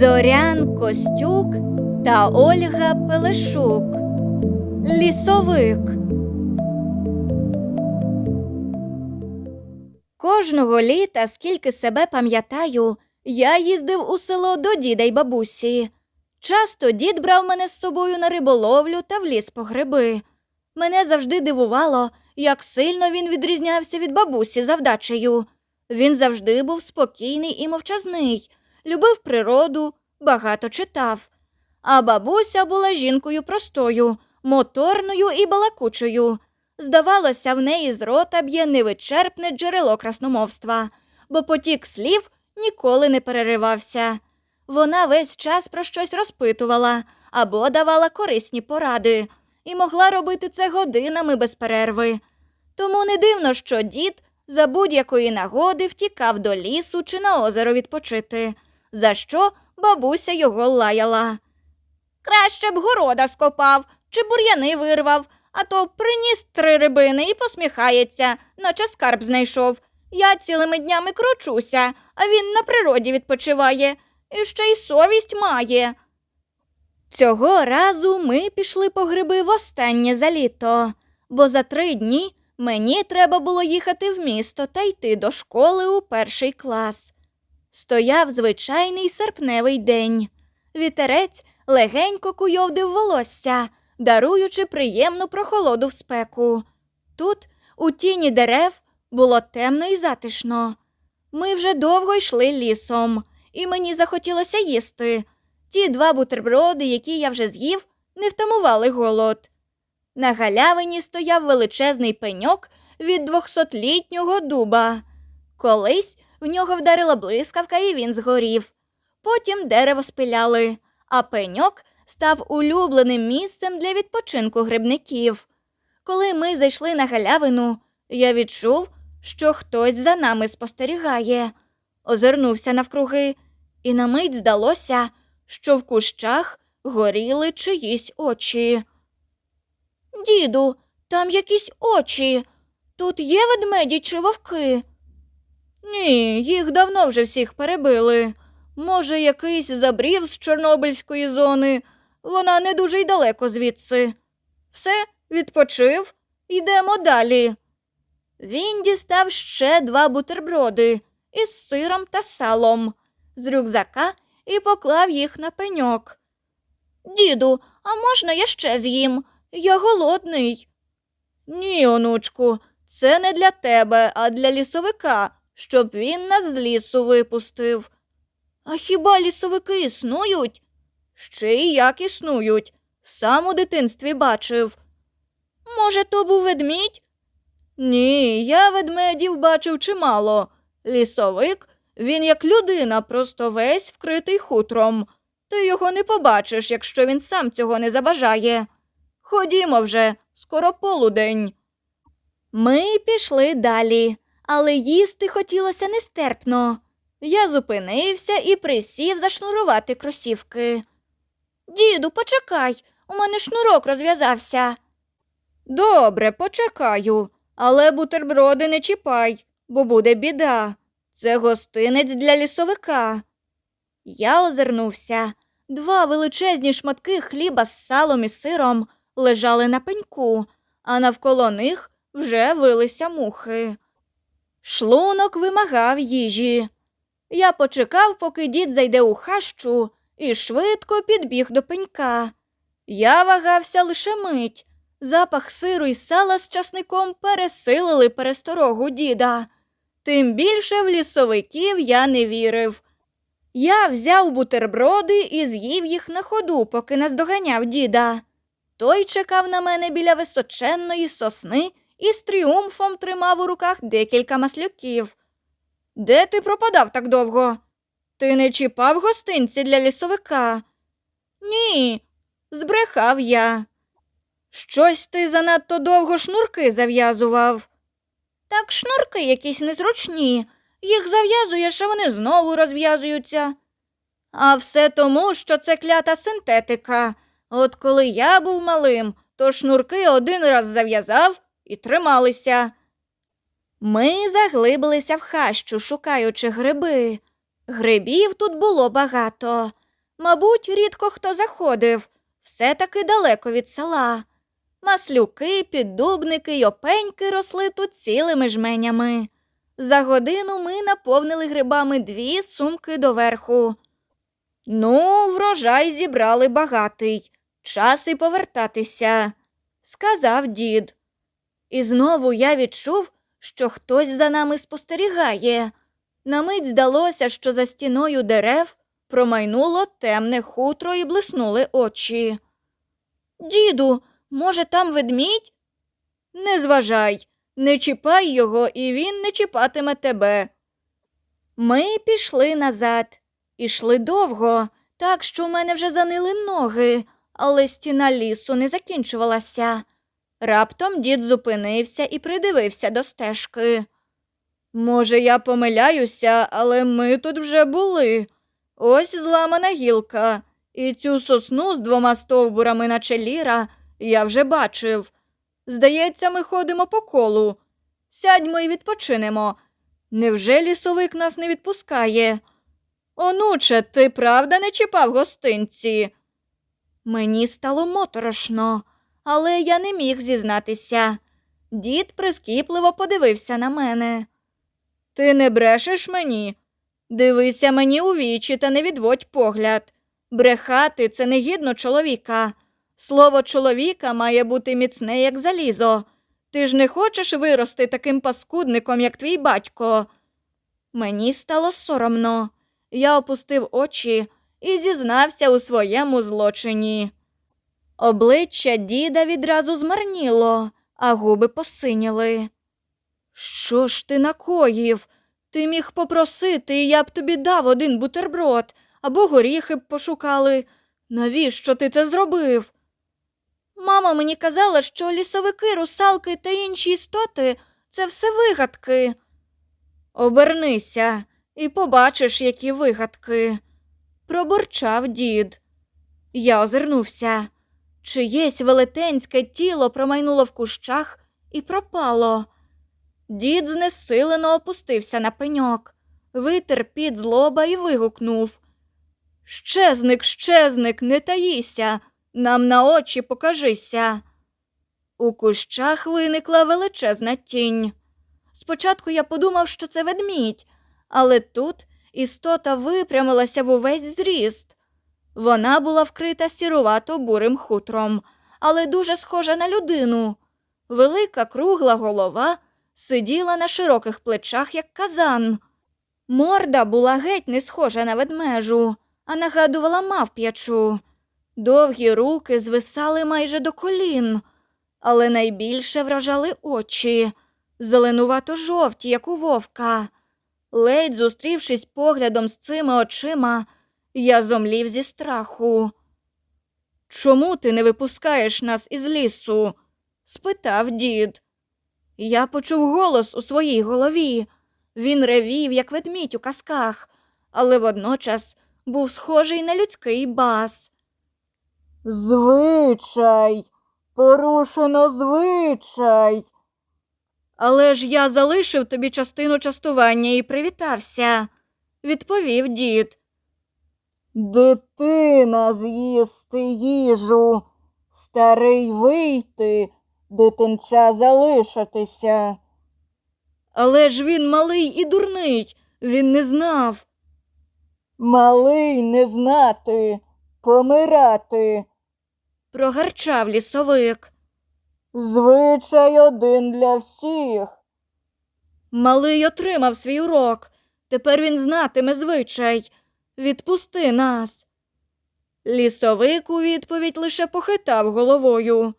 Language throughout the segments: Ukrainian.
Зорян Костюк та Ольга Пелешук. Лісовик. Кожного літа, скільки себе пам'ятаю, я їздив у село до діда й бабусі. Часто дід брав мене з собою на риболовлю та в ліс по гриби. Мене завжди дивувало, як сильно він відрізнявся від бабусі за вдачею. Він завжди був спокійний і мовчазний, любив природу, багато читав. А бабуся була жінкою простою, моторною і балакучою. Здавалося, в неї з рота б'є невичерпне джерело красномовства, бо потік слів ніколи не переривався. Вона весь час про щось розпитувала або давала корисні поради і могла робити це годинами без перерви. Тому не дивно, що дід за будь-якої нагоди втікав до лісу чи на озеро відпочити, за що бабуся його лаяла. Краще б города скопав чи бур'яни вирвав, а то приніс три рибини і посміхається, наче скарб знайшов. Я цілими днями кручуся, а він на природі відпочиває і ще й совість має. Цього разу ми пішли по гриби востаннє за літо, бо за три дні мені треба було їхати в місто та йти до школи у перший клас. Стояв звичайний серпневий день. Вітерець легенько куйовдив волосся, даруючи приємну прохолоду в спеку. Тут, у тіні дерев, було темно і затишно. Ми вже довго йшли лісом, і мені захотілося їсти. Ті два бутерброди, які я вже з'їв, не втамували голод. На галявині стояв величезний пеньок від двохсотлітнього дуба. Колись в нього вдарила блискавка, і він згорів. Потім дерево спиляли, а пеньок став улюбленим місцем для відпочинку грибників. Коли ми зайшли на галявину, я відчув, що хтось за нами спостерігає. Озирнувся навкруги, і на мить здалося, що в кущах горіли чиїсь очі. Діду, там якісь очі. Тут є ведмеді чи вовки? Ні, їх давно вже всіх перебили. Може, якийсь забрів з Чорнобильської зони. Вона не дуже й далеко звідси. Все, відпочив, йдемо далі. Він дістав ще два бутерброди із сиром та салом з рюкзака і поклав їх на пеньок. Діду, а можна я ще з'їм? Я голодний. Ні, онучку, це не для тебе, а для лісовика, щоб він нас з лісу випустив. А хіба лісовики існують? Ще й як існують. Сам у дитинстві бачив. Може, то був ведмідь? Ні, я ведмедів бачив чимало. Лісовик, він як людина, просто весь вкритий хутром. Ти його не побачиш, якщо він сам цього не забажає. Ходімо вже, скоро полудень. Ми пішли далі, але їсти хотілося нестерпно. Я зупинився і присів зашнурувати кросівки. Діду, почекай, у мене шнурок розв'язався. Добре, почекаю, але бутерброди не чіпай, бо буде біда. Це гостинець для лісовика. Я озирнувся. Два величезні шматки хліба з салом і сиром лежали на пеньку, а навколо них вже вилися мухи. Шлунок вимагав їжі. Я почекав, поки дід зайде у хащу, і швидко підбіг до пенька. Я вагався лише мить. Запах сиру і сала з часником пересилили пересторогу діда. Тим більше в лісовиків я не вірив. Я взяв бутерброди і з'їв їх на ходу, поки наздоганяв діда. Той чекав на мене біля височенної сосни і з тріумфом тримав у руках декілька маслюків. Де ти пропадав так довго? Ти не чіпав гостинці для лісовика? Ні, збрехав я. Щось ти занадто довго шнурки зав'язував. Так шнурки якісь незручні. Їх зав'язуєш, а вони знову розв'язуються. А все тому, що це клята синтетика. От коли я був малим, то шнурки один раз зав'язав і трималися. Ми заглибилися в хащу, шукаючи гриби. Грибів тут було багато, Мабуть, рідко хто заходив, все таки далеко від села. Маслюки, піддубники й опеньки росли тут цілими жменями. За годину ми наповнили грибами дві сумки доверху. Ну, врожай зібрали багатий. Час і повертатися, сказав дід. І знову я відчув, що хтось за нами спостерігає. На мить здалося, що за стіною дерев промайнуло темне хутро і блиснули очі. Діду, може, там ведмідь? Не зважай, не чіпай його, і він не чіпатиме тебе. Ми пішли назад. Ішли довго, так що в мене вже занили ноги, але стіна лісу не закінчувалася. Раптом дід зупинився і придивився до стежки. Може, я помиляюся, але ми тут вже були. Ось зламана гілка, і цю сосну з двома стовбурами наче ліра я вже бачив. Здається, ми ходимо по колу. Сядьмо і відпочинемо. Невже лісовик нас не відпускає? Онуче, ти правда не чіпав гостинці? Мені стало моторошно, але я не міг зізнатися. Дід прискіпливо подивився на мене. Ти не брешеш мені? Дивися мені у вічі та не відводь погляд. Брехати це не гідно чоловіка. Слово чоловіка має бути міцне, як залізо. Ти ж не хочеш вирости таким паскудником, як твій батько. Мені стало соромно. Я опустив очі і зізнався у своєму злочині. Обличчя діда відразу змарніло, а губи посиніли. Що ж ти накоїв? Ти міг попросити, і я б тобі дав один бутерброд або горіхи б пошукали. Навіщо ти це зробив? Мама мені казала, що лісовики, русалки та інші істоти це все вигадки. Обернися і побачиш, які вигадки. Пробурчав дід. Я озирнувся. Чиєсь велетенське тіло промайнуло в кущах і пропало. Дід знесилено опустився на пеньок, витер під злоба і вигукнув. Щезник, щезник, не таїся, нам на очі покажися. У кущах виникла величезна тінь. Спочатку я подумав, що це ведмідь, але тут істота випрямилася в увесь зріст. Вона була вкрита сірувато бурим хутром, але дуже схожа на людину. Велика кругла голова сиділа на широких плечах, як казан. Морда була геть не схожа на ведмежу, а нагадувала мавп'ячу. Довгі руки звисали майже до колін, але найбільше вражали очі, зеленувато жовті, як у вовка. Ледь зустрівшись поглядом з цими очима, я зомлів зі страху. Чому ти не випускаєш нас із лісу? спитав дід. Я почув голос у своїй голові. Він ревів, як ведмідь у казках, але водночас був схожий на людський бас. Звичай, порушено звичай. Але ж я залишив тобі частину частування і привітався, відповів дід. Дитина з'їсти їжу, старий вийти, дитинча залишитися. Але ж він малий і дурний, він не знав. Малий не знати, помирати, прогарчав лісовик. Звичай один для всіх. Малий отримав свій урок. Тепер він знатиме звичай. Відпусти нас. Лісовик у відповідь лише похитав головою.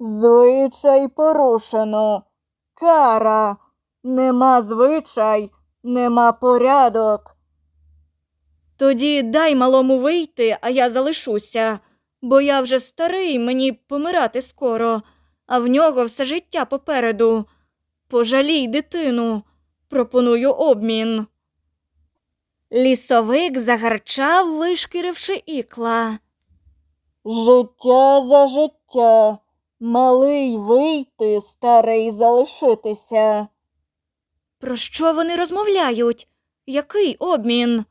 Звичай порушено. Кара. Нема звичай, нема порядок. Тоді дай малому вийти, а я залишуся, бо я вже старий, мені помирати скоро, а в нього все життя попереду. Пожалій дитину, пропоную обмін. Лісовик загарчав, вишкіривши ікла. Життя за життя, малий вийти, старий залишитися. Про що вони розмовляють? Який обмін?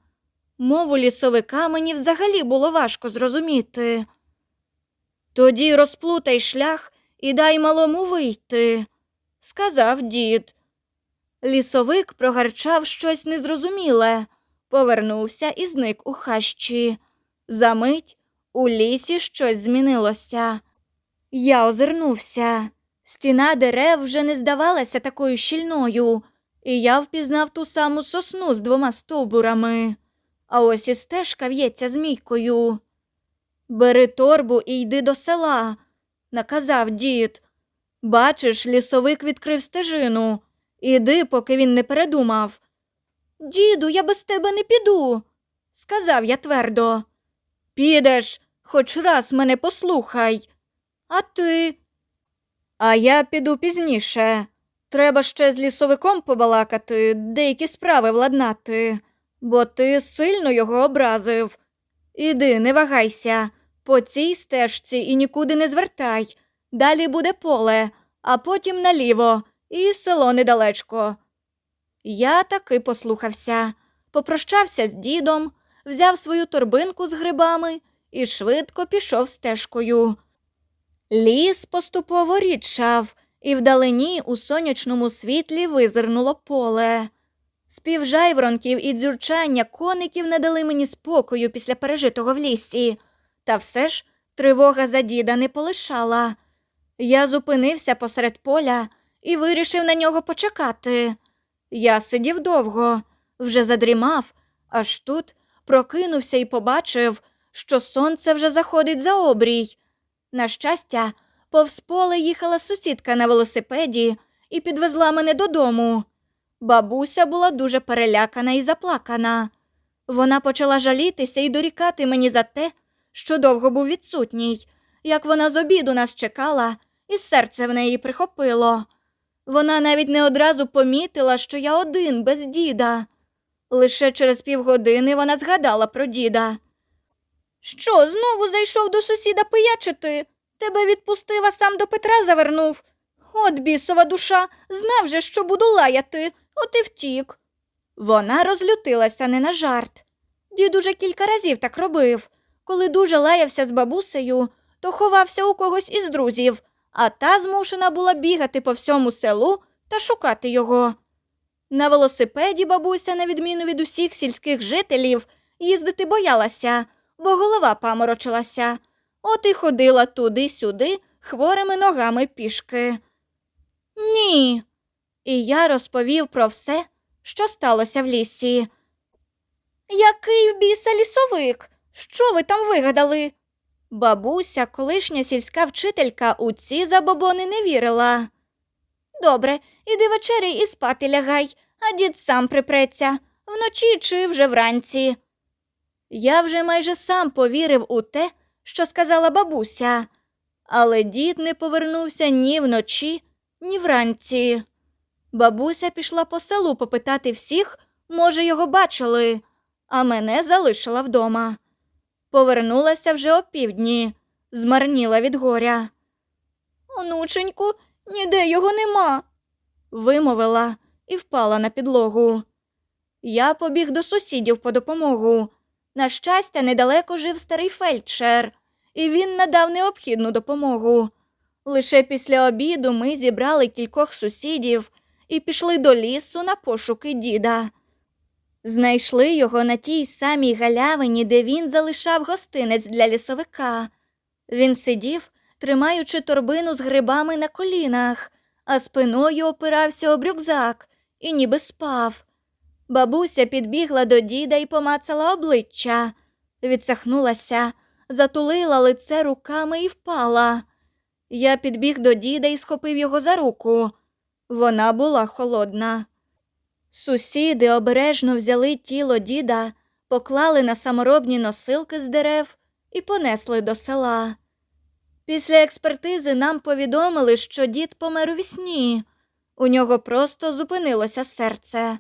Мову лісовика мені взагалі було важко зрозуміти. Тоді розплутай шлях і дай малому вийти, сказав дід. Лісовик прогарчав щось незрозуміле, повернувся і зник у хащі. Замить у лісі щось змінилося. Я озирнувся. Стіна дерев вже не здавалася такою щільною, і я впізнав ту саму сосну з двома стовбурами. А ось і стежка в'ється змійкою. Бери торбу і йди до села, наказав дід. Бачиш, лісовик відкрив стежину. Іди, поки він не передумав. Діду, я без тебе не піду, сказав я твердо. Підеш, хоч раз мене послухай. А ти? А я піду пізніше. Треба ще з лісовиком побалакати, деякі справи владнати, бо ти сильно його образив. Іди, не вагайся, по цій стежці і нікуди не звертай. Далі буде поле, а потім наліво, і село недалечко. Я таки послухався, попрощався з дідом, взяв свою торбинку з грибами і швидко пішов стежкою. Ліс поступово рідшав, і вдалині у сонячному світлі визирнуло поле. Спів жайворонків і дзюрчання коників не дали мені спокою після пережитого в лісі, та все ж тривога за діда не полишала. Я зупинився посеред поля і вирішив на нього почекати. Я сидів довго, вже задрімав, аж тут прокинувся і побачив, що сонце вже заходить за обрій. На щастя, повз поле їхала сусідка на велосипеді і підвезла мене додому. Бабуся була дуже перелякана і заплакана. Вона почала жалітися і дорікати мені за те, що довго був відсутній, як вона з обіду нас чекала, і серце в неї прихопило. Вона навіть не одразу помітила, що я один без діда. Лише через півгодини вона згадала про діда. Що, знову зайшов до сусіда пиячити? Тебе відпустив, а сам до Петра завернув. От бісова душа, знав же, що буду лаяти, от і втік. Вона розлютилася не на жарт. Дід уже кілька разів так робив. Коли дуже лаявся з бабусею, то ховався у когось із друзів, а та змушена була бігати по всьому селу та шукати його. На велосипеді бабуся, на відміну від усіх сільських жителів, їздити боялася, бо голова паморочилася. От і ходила туди-сюди хворими ногами пішки. Ні. І я розповів про все, що сталося в лісі. Який біса лісовик? Що ви там вигадали? Бабуся, колишня сільська вчителька, у ці забобони не вірила. Добре, іди вечері і спати лягай, а дід сам припреться вночі чи вже вранці. Я вже майже сам повірив у те, що сказала бабуся, але дід не повернувся ні вночі, ні вранці. Бабуся пішла по селу попитати всіх, може, його бачили, а мене залишила вдома. Повернулася вже опівдні, змарніла від горя. Онученьку, ніде його нема, вимовила і впала на підлогу. Я побіг до сусідів по допомогу. На щастя, недалеко жив старий фельдшер, і він надав необхідну допомогу. Лише після обіду ми зібрали кількох сусідів і пішли до лісу на пошуки діда. Знайшли його на тій самій галявині, де він залишав гостинець для лісовика. Він сидів, тримаючи торбину з грибами на колінах, а спиною опирався об рюкзак і ніби спав. Бабуся підбігла до діда і помацала обличчя, відсахнулася, затулила лице руками і впала. Я підбіг до діда і схопив його за руку. Вона була холодна. Сусіди обережно взяли тіло діда, поклали на саморобні носилки з дерев і понесли до села. Після експертизи нам повідомили, що дід помер у вісні. У нього просто зупинилося серце.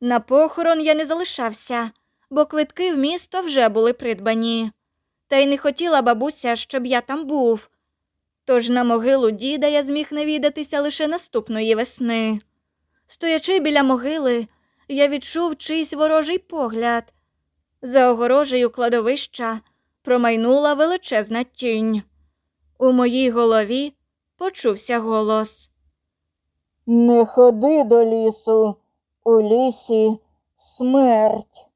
На похорон я не залишався, бо квитки в місто вже були придбані. Та й не хотіла бабуся, щоб я там був. Тож на могилу діда я зміг навідатися лише наступної весни. Стоячи біля могили, я відчув чийсь ворожий погляд. За огорожею кладовища промайнула величезна тінь. У моїй голові почувся голос. Не ходи до лісу, у лісі смерть.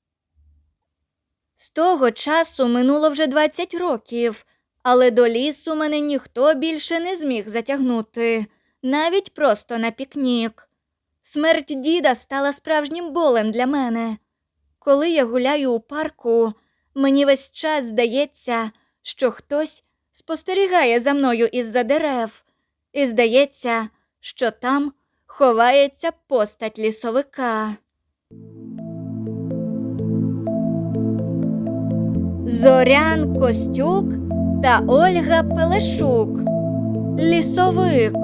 З того часу минуло вже 20 років, але до лісу мене ніхто більше не зміг затягнути, навіть просто на пікнік. Смерть діда стала справжнім болем для мене. Коли я гуляю у парку, мені весь час здається, що хтось спостерігає за мною із-за дерев, і здається, що там ховається постать лісовика. Зорян Костюк та Ольга Пелешук. Лісовик.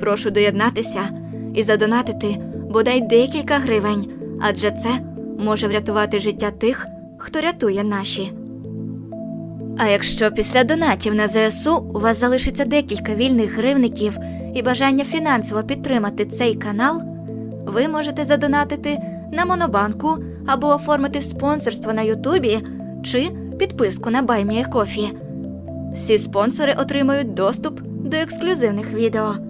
Прошу доєднатися і задонатити бодай декілька гривень, адже це може врятувати життя тих, хто рятує наші. А якщо після донатів на ЗСУ у вас залишиться декілька вільних гривників і бажання фінансово підтримати цей канал, ви можете задонатити на Монобанку або оформити спонсорство на Ютубі чи підписку на BuyMeACoffee. Всі спонсори отримають доступ до ексклюзивних відео.